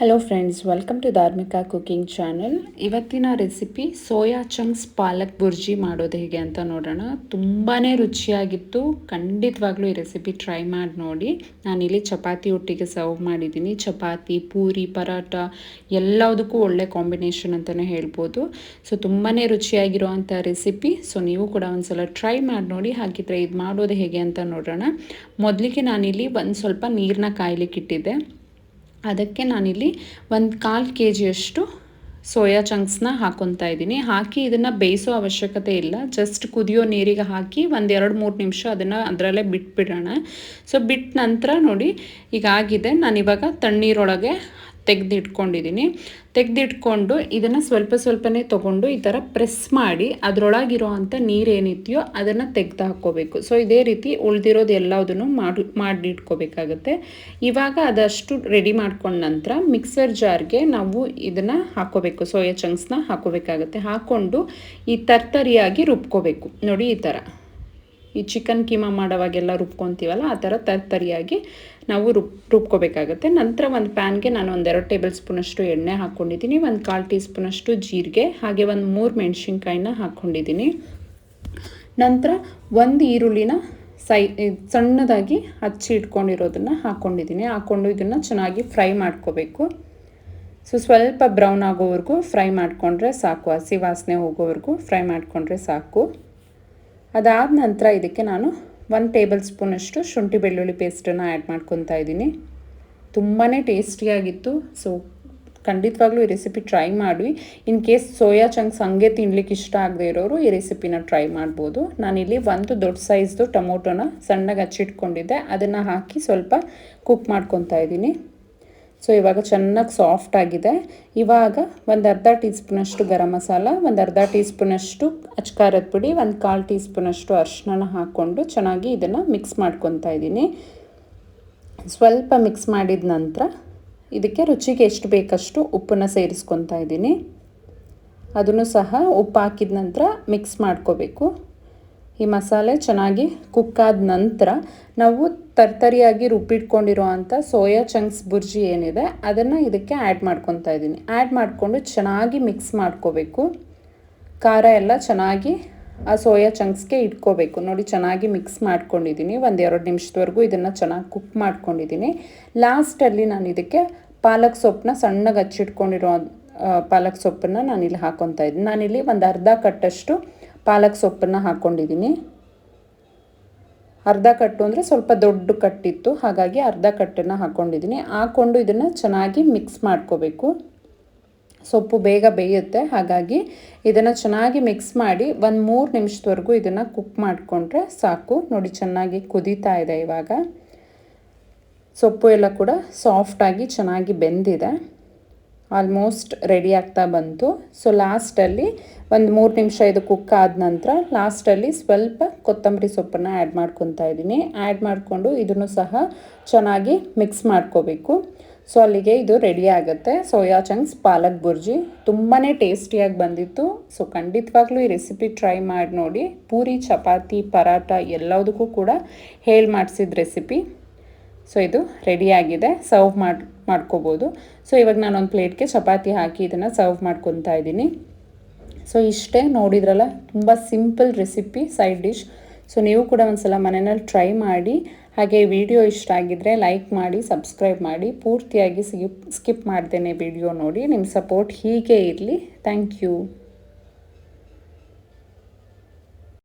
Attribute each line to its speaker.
Speaker 1: Hello friends welcome to Dharmika cooking channel ಇವತ್ತಿನ recipe soya chunks palak bhurji ಮಾಡೋದು ಹೇಗೆ ಅಂತ ನೋಡೋಣ. ತುಂಬಾ ರುಚಿಯಾಗಿತ್ತು. ಖಂಡಿತವಾಗ್ಲೂ ಈ ರೆಸಿಪಿ ಟ್ರೈ ಮಾಡಿ ನೋಡಿ. ನಾನಿಲ್ಲಿ ಚಪಾತಿ ಒಟ್ಟಿಗೆ ಸರ್ವ್ ಮಾಡಿದ್ದೀನಿ. ಚಪಾತಿ, ಪೂರಿ ಪರಾಟ ಎಲ್ಲದಕ್ಕೂ ಒಳ್ಳೆ ಕಾಂಬಿನೇಷನ್ ಅಂತಲೇ ಹೇಳ್ಬೋದು. ಸೊ ತುಂಬಾ ರುಚಿಯಾಗಿರುವಂಥ ರೆಸಿಪಿ ಸೊ ನೀವು ಕೂಡ ಒಂದ್ಸಲ ಟ್ರೈ ಮಾಡಿ ನೋಡಿ. ಹಾಗಿದ್ರೆ ಇದು ಮಾಡೋದು ಹೇಗೆ ಅಂತ ನೋಡೋಣ. ಮೊದಲಿಗೆ ನಾನಿಲ್ಲಿ ಒಂದು ಸ್ವಲ್ಪ ನೀರನ್ನ ಕಾಯ್ಲಿಕ್ಕೆ ಇಟ್ಟಿದ್ದೆ ಅದಕ್ಕೆ ನಾನಿಲ್ಲಿ ಒಂದು ಕಾಲು ಕೆ ಜಿಯಷ್ಟು ಸೋಯಾ ಚಂಕ್ಸ್ನ ಹಾಕೊತಾ ಇದ್ದೀನಿ. ಹಾಕಿ ಇದನ್ನು ಬೇಯಿಸೋ ಅವಶ್ಯಕತೆ ಇಲ್ಲ. ಜಸ್ಟ್ ಕುದಿಯೋ ನೀರಿಗೆ ಹಾಕಿ ಒಂದು ಎರಡು ಮೂರು ನಿಮಿಷ ಅದನ್ನು ಅದರಲ್ಲೇ ಬಿಟ್ಬಿಡೋಣ. ಸೊ ಬಿಟ್ಟ ನಂತರ ನೋಡಿ, ಈಗ ಆಗಿದೆ. ನಾನಿವಾಗ ತಣ್ಣೀರೊಳಗೆ ತೆಗೆದಿಟ್ಕೊಂಡಿದ್ದೀನಿ. ತೆಗೆದಿಟ್ಕೊಂಡು ಇದನ್ನು ಸ್ವಲ್ಪ ಸ್ವಲ್ಪನೇ ತೊಗೊಂಡು ಈ ಥರ ಪ್ರೆಸ್ ಮಾಡಿ ಅದರೊಳಗಿರೋ ಅಂಥ ನೀರೇನಿದೆಯೋ ಅದನ್ನು ತೆಗ್ದು ಹಾಕ್ಕೋಬೇಕು. ಸೊ ಇದೇ ರೀತಿ ಉಳಿದಿರೋದು ಎಲ್ಲದನ್ನು ಮಾಡಿ ಮಾಡಿಟ್ಕೋಬೇಕಾಗತ್ತೆ ಇವಾಗ ಅದಷ್ಟು ರೆಡಿ ಮಾಡ್ಕೊಂಡ ನಂತರ ಮಿಕ್ಸರ್ ಜಾರ್ಗೆ ನಾವು ಇದನ್ನು ಹಾಕ್ಕೋಬೇಕು. ಸೋಯಾ ಚಂಕ್ಸ್ನ ಹಾಕೋಬೇಕಾಗತ್ತೆ ಹಾಕ್ಕೊಂಡು ಈ ತರ್ತರಿಯಾಗಿ ರುಬ್ಕೋಬೇಕು. ನೋಡಿ ಈ ಥರ ಈ ಚಿಕನ್ ಕೀಮಾ ಮಾಡೋವಾಗೆಲ್ಲ ರುಬ್ಕೊತೀವಲ್ಲ, ಆ ಥರ ತರ್ತರಿಯಾಗಿ ನಾವು ರುಬ್, ರುಬ್ಕೋಬೇಕಾಗುತ್ತೆ. ನಂತರ ಒಂದು ಪ್ಯಾನ್ಗೆ ನಾನು ಒಂದೆರಡು ಟೇಬಲ್ ಸ್ಪೂನಷ್ಟು ಎಣ್ಣೆ ಹಾಕ್ಕೊಂಡಿದ್ದೀನಿ, ಒಂದು ಕಾಲು ಟೀ ಸ್ಪೂನಷ್ಟು ಜೀರಿಗೆ, ಹಾಗೆ ಒಂದು ಮೂರು ಮೆಣಸಿನ್ಕಾಯಿನ ಹಾಕ್ಕೊಂಡಿದ್ದೀನಿ. ನಂತರ ಒಂದು ಈರುಳ್ಳಿನ ಸೈ ಸಣ್ಣದಾಗಿ ಹಚ್ಚಿ ಇಟ್ಕೊಂಡಿರೋದನ್ನು ಹಾಕ್ಕೊಂಡಿದ್ದೀನಿ. ಹಾಕ್ಕೊಂಡು ಇದನ್ನು ಚೆನ್ನಾಗಿ ಫ್ರೈ ಮಾಡ್ಕೋಬೇಕು. ಸೊ, ಸ್ವಲ್ಪ ಬ್ರೌನ್ ಆಗೋವರೆಗೂ ಫ್ರೈ ಮಾಡಿಕೊಂಡ್ರೆ ಸಾಕು. ಹಸಿ ವಾಸನೆ ಹೋಗೋವರೆಗೂ ಫ್ರೈ ಮಾಡಿಕೊಂಡ್ರೆ ಸಾಕು. ಅದಾದ ನಂತರ ಇದಕ್ಕೆ ನಾನು ಒಂದು ಟೇಬಲ್ ಸ್ಪೂನಷ್ಟು ಶುಂಠಿ ಬೆಳ್ಳುಳ್ಳಿ ಪೇಸ್ಟನ್ನು ಆ್ಯಡ್ ಮಾಡ್ಕೊತಾ ಇದ್ದೀನಿ. ತುಂಬಾ ಟೇಸ್ಟಿಯಾಗಿತ್ತು ಸೊ ಖಂಡಿತವಾಗ್ಲೂ ಈ ರೆಸಿಪಿ ಟ್ರೈ ಮಾಡಿ ಇನ್ ಕೇಸ್ ಸೋಯಾ ಚಂಕ್ಸ್ ಹಂಗೆ ತಿನ್ಲಿಕ್ಕೆ ಇಷ್ಟ ಆಗದೆ ಇರೋರು ಈ ರೆಸಿಪಿನ ಟ್ರೈ ಮಾಡ್ಬೋದು. ನಾನಿಲ್ಲಿ ಒಂದು ದೊಡ್ಡ ಸೈಜ್ದು ಟೊಮೊಟೊನ ಸಣ್ಣಗೆ ಹಚ್ಚಿಟ್ಕೊಂಡಿದ್ದೆ. ಅದನ್ನು ಹಾಕಿ ಸ್ವಲ್ಪ ಕುಕ್ ಮಾಡ್ಕೊತಾ ಇದ್ದೀನಿ. ಸೊ ಇವಾಗ ಚೆನ್ನಾಗಿ ಸಾಫ್ಟ್ ಆಗಿದೆ. ಇವಾಗ ಒಂದು ಅರ್ಧ ಟೀ ಸ್ಪೂನಷ್ಟು ಗರಂ ಮಸಾಲ, ಒಂದು ಅರ್ಧ ಟೀ ಸ್ಪೂನಷ್ಟು ಅಚ್ಕಾರದ ಪುಡಿ, ಒಂದು ಕಾಲು ಟೀ ಸ್ಪೂನಷ್ಟು ಅರ್ಶಿನ ಹಾಕ್ಕೊಂಡು ಚೆನ್ನಾಗಿ ಇದನ್ನು ಮಿಕ್ಸ್ ಮಾಡ್ಕೊತಾ ಇದ್ದೀನಿ. ಸ್ವಲ್ಪ ಮಿಕ್ಸ್ ಮಾಡಿದ ನಂತರ ಇದಕ್ಕೆ ರುಚಿಗೆ ಎಷ್ಟು ಬೇಕಷ್ಟು ಉಪ್ಪನ್ನು ಸೇರಿಸ್ಕೊತಾ ಇದ್ದೀನಿ. ಅದನ್ನು ಸಹ ಉಪ್ಪು ಹಾಕಿದ ನಂತರ ಮಿಕ್ಸ್ ಮಾಡ್ಕೋಬೇಕು. ಈ ಮಸಾಲೆ ಚೆನ್ನಾಗಿ ಕುಕ್ಕಾದ ನಂತರ ನಾವು ತರ್ತರಿಯಾಗಿ ರುಬ್ಬಿಟ್ಕೊಂಡಿರೋ ಅಂಥ ಸೋಯಾ ಚಂಕ್ಸ್ ಬುರ್ಜಿ ಏನಿದೆ, ಅದನ್ನು ಇದಕ್ಕೆ ಆ್ಯಡ್ ಮಾಡ್ಕೊತಾ ಇದ್ದೀನಿ. ಆ್ಯಡ್ ಮಾಡಿಕೊಂಡು ಚೆನ್ನಾಗಿ ಮಿಕ್ಸ್ ಮಾಡ್ಕೋಬೇಕು. ಖಾರ ಎಲ್ಲ ಚೆನ್ನಾಗಿ ಆ ಸೋಯಾ ಚಂಕ್ಸ್ಗೆ ಇಟ್ಕೋಬೇಕು. ನೋಡಿ, ಚೆನ್ನಾಗಿ ಮಿಕ್ಸ್ ಮಾಡ್ಕೊಂಡಿದ್ದೀನಿ. ಒಂದು ಎರಡು ನಿಮಿಷದವರೆಗೂ ಇದನ್ನು ಚೆನ್ನಾಗಿ ಕುಕ್ ಮಾಡ್ಕೊಂಡಿದ್ದೀನಿ. ಲಾಸ್ಟಲ್ಲಿ ನಾನು ಇದಕ್ಕೆ ಪಾಲಕ್ ಸೊಪ್ಪನ್ನ ಸಣ್ಣಗೆ ಹಚ್ಚಿಟ್ಕೊಂಡಿರೋ ಪಾಲಕ್ ಸೊಪ್ಪನ್ನು ನಾನಿಲ್ಲಿ ಹಾಕೊತಾ ಇದ್ದೀನಿ. ನಾನಿಲ್ಲಿ ಒಂದು ಅರ್ಧ ಕಟ್ಟಷ್ಟು ಪಾಲಕ್ ಸೊಪ್ಪನ್ನು ಹಾಕ್ಕೊಂಡಿದ್ದೀನಿ ಅರ್ಧ ಕಟ್ಟು ಅಂದರೆ ಸ್ವಲ್ಪ ದೊಡ್ಡ ಕಟ್ಟಿತ್ತು. ಹಾಗಾಗಿ ಅರ್ಧ ಕಟ್ಟನ್ನು ಹಾಕ್ಕೊಂಡಿದ್ದೀನಿ ಹಾಕ್ಕೊಂಡು ಇದನ್ನು ಚೆನ್ನಾಗಿ ಮಿಕ್ಸ್ ಮಾಡ್ಕೋಬೇಕು. ಸೊಪ್ಪು ಬೇಗ ಬೇಯುತ್ತೆ. ಹಾಗಾಗಿ ಇದನ್ನು ಚೆನ್ನಾಗಿ ಮಿಕ್ಸ್ ಮಾಡಿ ಒಂದು ಮೂರು ನಿಮಿಷದವರೆಗೂ ಇದನ್ನು ಕುಕ್ ಮಾಡಿಕೊಂಡ್ರೆ ಸಾಕು. ನೋಡಿ ಚೆನ್ನಾಗಿ ಕುದೀತಾ ಇದೆ ಇವಾಗ. ಸೊಪ್ಪು ಎಲ್ಲ ಕೂಡ ಸಾಫ್ಟಾಗಿ ಚೆನ್ನಾಗಿ ಬೆಂದಿದೆ. ಆಲ್ಮೋಸ್ಟ್ ರೆಡಿ ಆಗ್ತಾ ಬಂತು. ಸೊ ಲಾಸ್ಟಲ್ಲಿ ಒಂದು ಮೂರು ನಿಮಿಷ ಇದು ಕುಕ್ ಆದ ನಂತರ ಲಾಸ್ಟಲ್ಲಿ ಸ್ವಲ್ಪ ಕೊತ್ತಂಬರಿ ಸೊಪ್ಪನ್ನು ಆ್ಯಡ್ ಮಾಡ್ಕೊತಾ ಇದ್ದೀನಿ. ಆ್ಯಡ್ ಮಾಡಿಕೊಂಡು ಇದನ್ನು ಸಹ ಚೆನ್ನಾಗಿ ಮಿಕ್ಸ್ ಮಾಡ್ಕೋಬೇಕು. ಸೊ ಅಲ್ಲಿಗೆ ಇದು ರೆಡಿ ಆಗುತ್ತೆ. ಸೋಯಾ ಚಂಕ್ಸ್ ಪಾಲಕ್ ಬುರ್ಜಿ ತುಂಬಾ ಟೇಸ್ಟಿಯಾಗಿ ಬಂದಿತ್ತು. ಸೊ ಖಂಡಿತವಾಗ್ಲೂ ಈ ರೆಸಿಪಿ ಟ್ರೈ ಮಾಡಿ ನೋಡಿ. ಪೂರಿ, ಚಪಾತಿ ಪರಾಟ ಎಲ್ಲದಕ್ಕೂ ಕೂಡ ಹೇಳಿ ಮಾಡಿಸಿದ ರೆಸಿಪಿ ಸೊ ಇದು ರೆಡಿಯಾಗಿದೆ ಸರ್ವ್ ಮಾಡಿ ಮಾಡ್ಕೋಬೋದು. ಸೊ ಇವಾಗ ನಾನೊಂದು ಪ್ಲೇಟ್ಗೆ ಚಪಾತಿ ಹಾಕಿ ಇದನ್ನು ಸರ್ವ್ ಮಾಡ್ಕೊತಾ ಇದ್ದೀನಿ. ಸೊ ಇಷ್ಟೇ ನೋಡಿದ್ರಲ್ಲ, ತುಂಬ simple recipe side dish so ನೀವು ಕೂಡ ಒಂದು ಸಲ ಮನೆಯಲ್ಲಿ ಟ್ರೈ ಮಾಡಿ, ಹಾಗೆ ವಿಡಿಯೋ ಇಷ್ಟ ಆಗಿದ್ದರೆ ಲೈಕ್ ಮಾಡಿ ಸಬ್ಸ್ಕ್ರೈಬ್ ಮಾಡಿ. ಪೂರ್ತಿಯಾಗಿ ಸ್ಕಿಪ್ ಸ್ಕಿಪ್ ಮಾಡ್ದೇನೆ ವಿಡಿಯೋ ನೋಡಿ. ನಿಮ್ಮ ಸಪೋರ್ಟ್ ಹೀಗೆ ಇರಲಿ. Thank you